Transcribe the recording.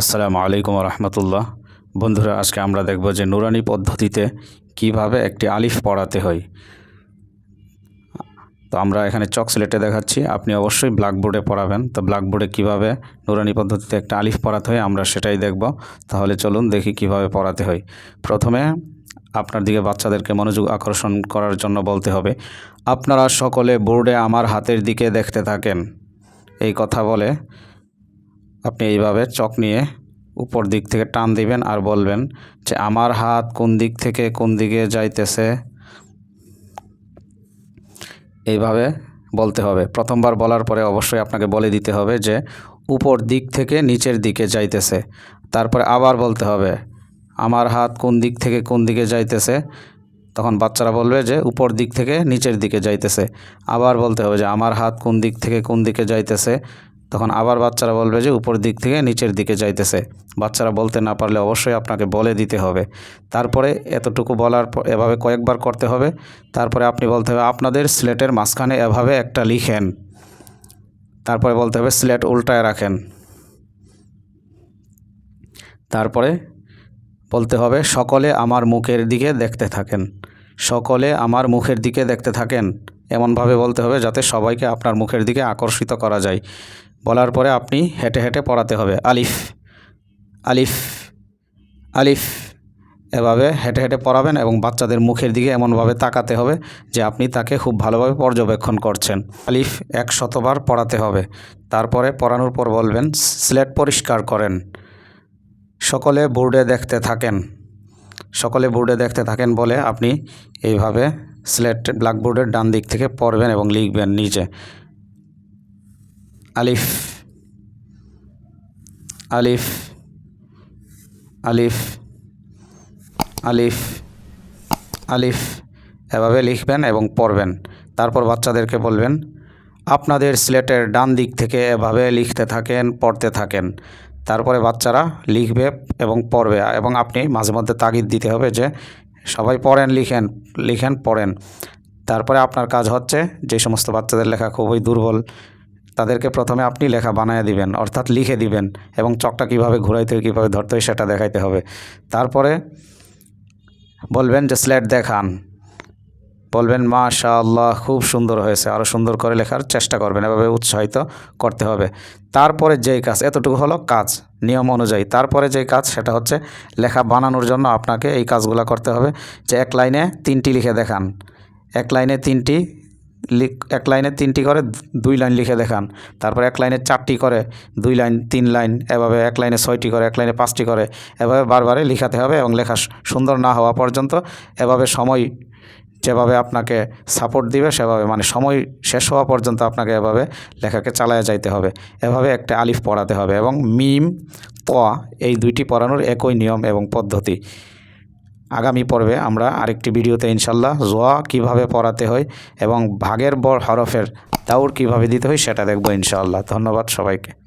আসসালামু আলাইকুম রহমতুল্লাহ বন্ধুরা, আজকে আমরা দেখব যে নুরানি পদ্ধতিতে কীভাবে একটি আলিফ পড়াতে হয়। তো আমরা এখানে চক সিলেটে দেখাচ্ছি, আপনি অবশ্যই ব্ল্যাকবোর্ডে পড়াবেন। তো ব্ল্যাকবোর্ডে কীভাবে নুরানি পদ্ধতিতে একটা আলিফ পড়াতে হয় আমরা সেটাই দেখব। তাহলে চলুন দেখি কীভাবে পড়াতে হয়। প্রথমে আপনার দিকে বাচ্চাদেরকে মনোযোগ আকর্ষণ করার জন্য বলতে হবে, আপনারা সকলে বোর্ডে আমার হাতের দিকে দেখতে থাকেন। এই কথা বলে আপনি এইভাবে চক নিয়ে উপর দিক থেকে টান দিবেন আর বলবেন যে, আমার হাত কোন দিক থেকে কোন দিকে যাইতেছে? এইভাবে বলতে হবে। প্রথমবার বলার পরে অবশ্যই আপনাকে বলে দিতে হবে যে, উপর দিক থেকে নিচের দিকে যাইতেছে। তারপরে আবার বলতে হবে, আমার হাত কোন দিক থেকে কোন দিকে যাইতেছে? তখন বাচ্চারা বলবে যে, উপর দিক থেকে নিচের দিকে যাইতেছে। আবার বলতে হবে যে, আমার হাত কোন দিক থেকে কোন দিকে যাইতেছে? তখন আবার বাচ্চারা বলবে যে উপর দিক থেকে নিচের দিকে যাইতেছে। বাচ্চারা বলতে না পারলে অবশ্যই আপনাকে বলে দিতে হবে। তারপরে এতটুকু বলার পর এভাবে কয়েকবার করতে হবে। তারপরে আপনি বলতে হবে, আপনাদের স্লেটের মাঝখানে এভাবে একটা লিখেন। তারপরে বলতে হবে, স্লেট উল্টায় রাখেন। তারপরে বলতে হবে, সকলে আমার মুখের দিকে দেখতে থাকেন। সকলে আমার মুখের দিকে দেখতে থাকেন। এমনভাবে বলতে হবে যাতে সবাইকে আপনার মুখের দিকে আকর্ষিত করা যায়। বলার পরে আপনি হেঁটে হেঁটে পড়াতে হবে। আলিফ আলিফ আলিফ। এভাবে হেঁটে হেঁটে পড়াবেন এবং বাচ্চাদের মুখের দিকে এমনভাবে তাকাতে হবে যে আপনি তাকে খুব ভালোভাবে পর্যবেক্ষণ করছেন। আলিফ এক শতবার পড়াতে হবে। তারপরে পড়ানোর পর বলবেন, স্লেট পরিষ্কার করেন। সকলে বোর্ডে দেখতে থাকেন। সকলে বোর্ডে দেখতে থাকেন বলে আপনি এইভাবে স্লেট ব্ল্যাকবোর্ডের ডান দিক থেকে পড়বেন এবং লিখবেন নিচে। আলিফ আলিফ আলিফ আলিফ আলিফ। এভাবে লিখবেন এবং পড়বেন। তারপর বাচ্চাদেরকে বলবেন, আপনাদের স্লেটের ডান দিক থেকে এভাবে লিখতে থাকেন, পড়তে থাকেন। তারপরে বাচ্চারা লিখবে এবং পড়বে। এবং আপনি মাঝে মধ্যে তাগিদ দিতে হবে যে, সবাই পড়েন, লিখেন লিখেন, পড়েন। তারপরে আপনার কাজ হচ্ছে, যে সমস্ত বাচ্চাদের লেখা খুবই দুর্বল তাদেরকে প্রথমে আপনি লেখা বানিয়ে দিবেন, অর্থাৎ লিখে দিবেন এবং চকটা কীভাবে ঘুরাইতে হয়, কীভাবে ধরতে হয় সেটা দেখাইতে হবে। তারপরে বলবেন যে স্লেট দেখান। বলবেন মাশা আল্লাহ খুব সুন্দর হয়েছে। আরও সুন্দর করে লেখার চেষ্টা করবেন। এভাবে উৎসাহিত করতে হবে। তারপরে যেই কাজ, এতটুকু হলো কাজ, নিয়ম অনুযায়ী। তারপরে যেই কাজ, সেটা হচ্ছে লেখা বানানোর জন্য আপনাকে এই কাজগুলো করতে হবে যে এক লাইনে তিনটি লিখে দেখান। এক লাইনে তিনটি এক লাইনে তিনটি করে দুই লাইন লিখে দেখান। তারপর এক লাইনে চারটি করে, দুই লাইন, তিন লাইন, এভাবে এক লাইনে ছয়টি করে, এক লাইনে পাঁচটি করে, এভাবে বারবারে লিখাতে হবে এবং লেখা সুন্দর না হওয়া পর্যন্ত এভাবে সময় যেভাবে আপনাকে সাপোর্ট দিবে, সেভাবে মানে সময় শেষ হওয়া পর্যন্ত আপনাকে এভাবে লেখাকে চালায় যাইতে হবে। এভাবে একটা আলিফ পড়াতে হবে এবং মিম ত এই দুইটি পড়ানোর একই নিয়ম এবং পদ্ধতি। আগামী পর্বে আমরা আরেকটি ভিডিওতে ইনশাল্লাহ জোয়া কীভাবে পড়াতে হয় এবং ভাগের বর হরফের তাউর কীভাবে দিতে হয় সেটা দেখব ইনশাআল্লাহ ধন্যবাদ সবাইকে।